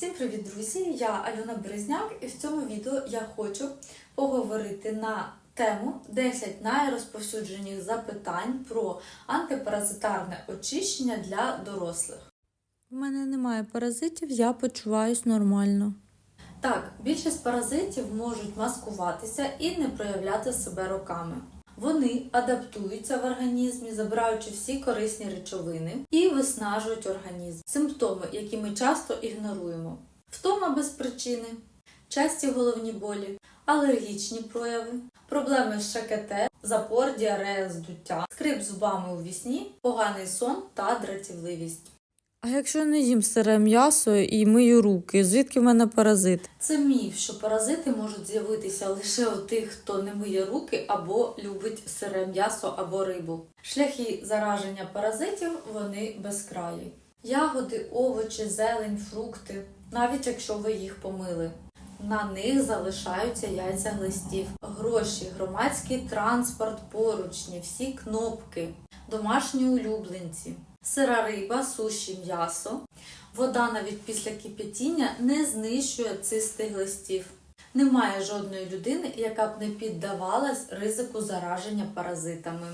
Всім привіт, друзі! Я Альона Березняк, і в цьому відео я хочу поговорити на тему 10 найрозповсюдженіших запитань про антипаразитарне очищення для дорослих. У мене немає паразитів, я почуваюсь нормально. Так, більшість паразитів можуть маскуватися і не проявляти себе роками. Вони адаптуються в організмі, забираючи всі корисні речовини і виснажують організм. Симптоми, які ми часто ігноруємо: втома без причини, часті головні болі, алергічні прояви, проблеми з ШКТ, запор, діарея, здуття, скрип зубами у вісні, поганий сон та дратівливість. А якщо не їм сире м'ясо і мию руки, звідки в мене паразит? Це міф, що паразити можуть з'явитися лише у тих, хто не миє руки або любить сире м'ясо або рибу. Шляхи зараження паразитів вони безкраї. Ягоди, овочі, зелень, фрукти, навіть якщо ви їх помили. На них залишаються яйця глистів, гроші, громадський транспорт, поручні, всі кнопки, домашні улюбленці, сира риба, суші, м'ясо. Вода навіть після кипятіння не знищує цистих глистів. Немає жодної людини, яка б не піддавалась ризику зараження паразитами.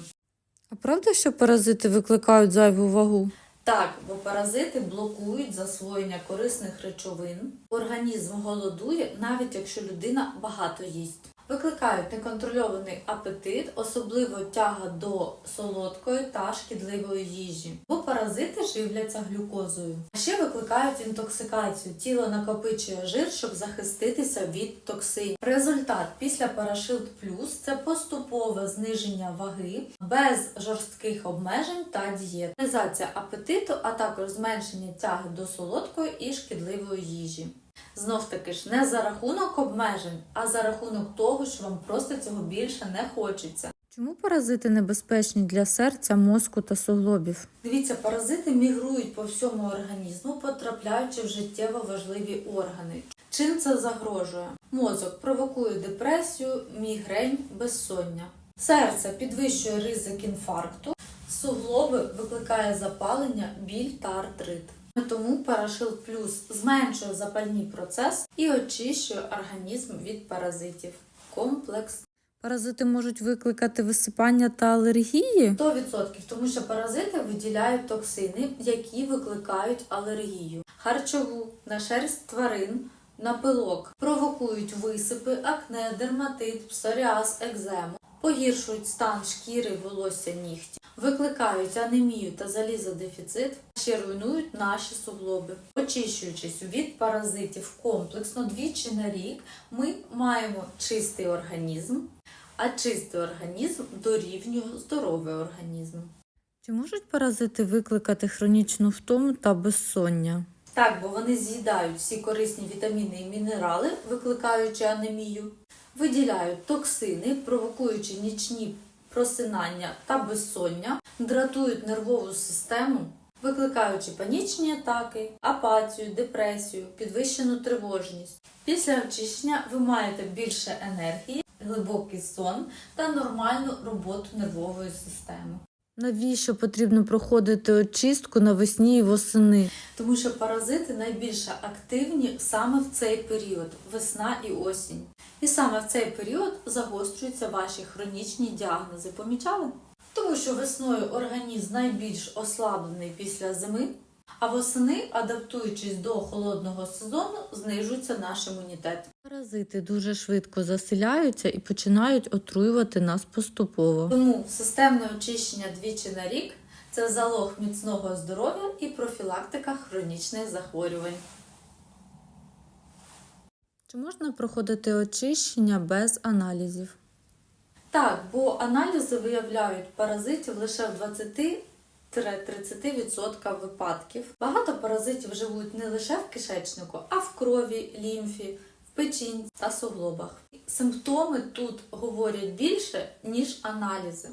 А правда, що паразити викликають зайву вагу? Так, бо паразити блокують засвоєння корисних речовин. Організм голодує, навіть якщо людина багато їсть. Викликають неконтрольований апетит, особливо тяга до солодкої та шкідливої їжі, бо паразити живляться глюкозою. А ще викликають інтоксикацію. Тіло накопичує жир, щоб захиститися від токсинів. Результат після Парашилд Плюс це поступове зниження ваги без жорстких обмежень та дієт, Мінімізація апетиту, а також зменшення тяги до солодкої і шкідливої їжі. Знов таки ж не за рахунок обмежень, а за рахунок того, що вам просто цього більше не хочеться. Чому паразити небезпечні для серця, мозку та суглобів? Дивіться, паразити мігрують по всьому організму, потрапляючи в життєво важливі органи. Чим це загрожує? Мозок провокує депресію, мігрень, безсоння. Серце підвищує ризик інфаркту, суглоби викликає запалення, біль та артрит. Тому Парашил Плюс зменшує запальний процес і очищує організм від паразитів. Комплекс. Паразити можуть викликати висипання та алергії? 100%, тому що паразити виділяють токсини, які викликають алергію, харчову, на шерсть тварин, на пилок, провокують висипи, акне, дерматит, псоріаз, екзему, погіршують стан шкіри, волосся, нігті, викликають анемію та залізодефіцит, ще руйнують наші суглоби. Очищуючись від паразитів комплексно двічі на рік, ми маємо чистий організм, а чистий організм дорівнює здоровий організм. Чи можуть паразити викликати хронічну втому та безсоння? Так, бо вони з'їдають всі корисні вітаміни і мінерали, викликаючи анемію, виділяють токсини, провокуючи нічні просинання та безсоння, дратують нервову систему, викликаючи панічні атаки, апатію, депресію, підвищену тривожність. Після очищення ви маєте більше енергії, глибокий сон та нормальну роботу нервової системи. Навіщо потрібно проходити очистку навесні і восени? Тому що паразити найбільше активні саме в цей період весна і осінь. І саме в цей період загострюються ваші хронічні діагнози. Помічали? Тому що весною організм найбільш ослаблений після зими, а восени, адаптуючись до холодного сезону, знижується наш імунітет. Паразити дуже швидко заселяються і починають отруювати нас поступово. Тому системне очищення двічі на рік це залог міцного здоров'я і профілактика хронічних захворювань. Чи можна проходити очищення без аналізів? Так, бо аналізи виявляють паразитів лише в 20-30% випадків. Багато паразитів живуть не лише в кишечнику, а в крові, лімфі, в печінці та суглобах. Симптоми тут говорять більше, ніж аналізи.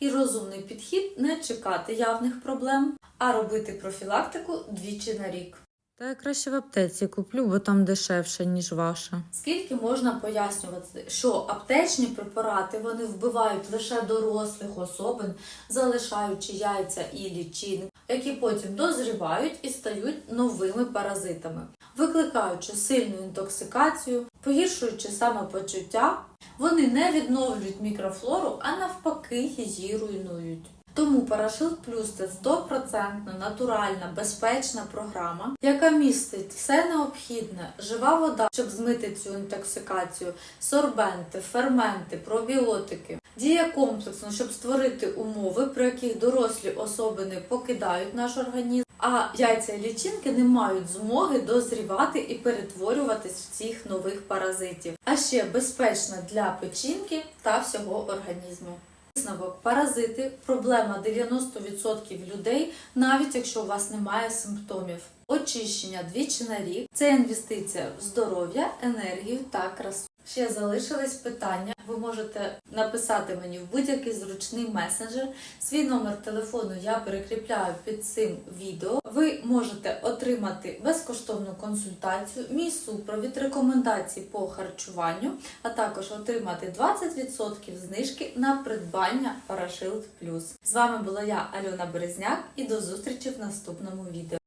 І розумний підхід не чекати явних проблем, а робити профілактику двічі на рік. Та я краще в аптеці куплю, бо там дешевше, ніж ваша. Скільки можна пояснювати, що аптечні препарати вони вбивають лише дорослих особин, залишаючи яйця і лічинки, які потім дозрівають і стають новими паразитами. викликаючи сильну інтоксикацію, погіршуючи самопочуття, вони не відновлюють мікрофлору, а навпаки її руйнують. Тому Парашют Плюс це 100% натуральна, безпечна програма, яка містить все необхідне, жива вода, щоб змити цю інтоксикацію, сорбенти, ферменти, пробіотики. Діє комплексно, щоб створити умови, при яких дорослі особи не покидають наш організм, а яйця і лічинки не мають змоги дозрівати і перетворюватись в цих нових паразитів, а ще безпечна для печінки та всього організму. Висновок паразити проблема 90% людей, навіть якщо у вас немає симптомів. Очищення двічі на рік це інвестиція в здоров'я, енергію та красу. Ще залишились питання. Ви можете написати мені в будь-який зручний месенджер. Свій номер телефону я перекріпляю під цим відео. Ви можете отримати безкоштовну консультацію, мій супровід, рекомендації по харчуванню, а також отримати 20% знижки на придбання Парашилд Плюс. З вами була я, Альона Березняк, і до зустрічі в наступному відео.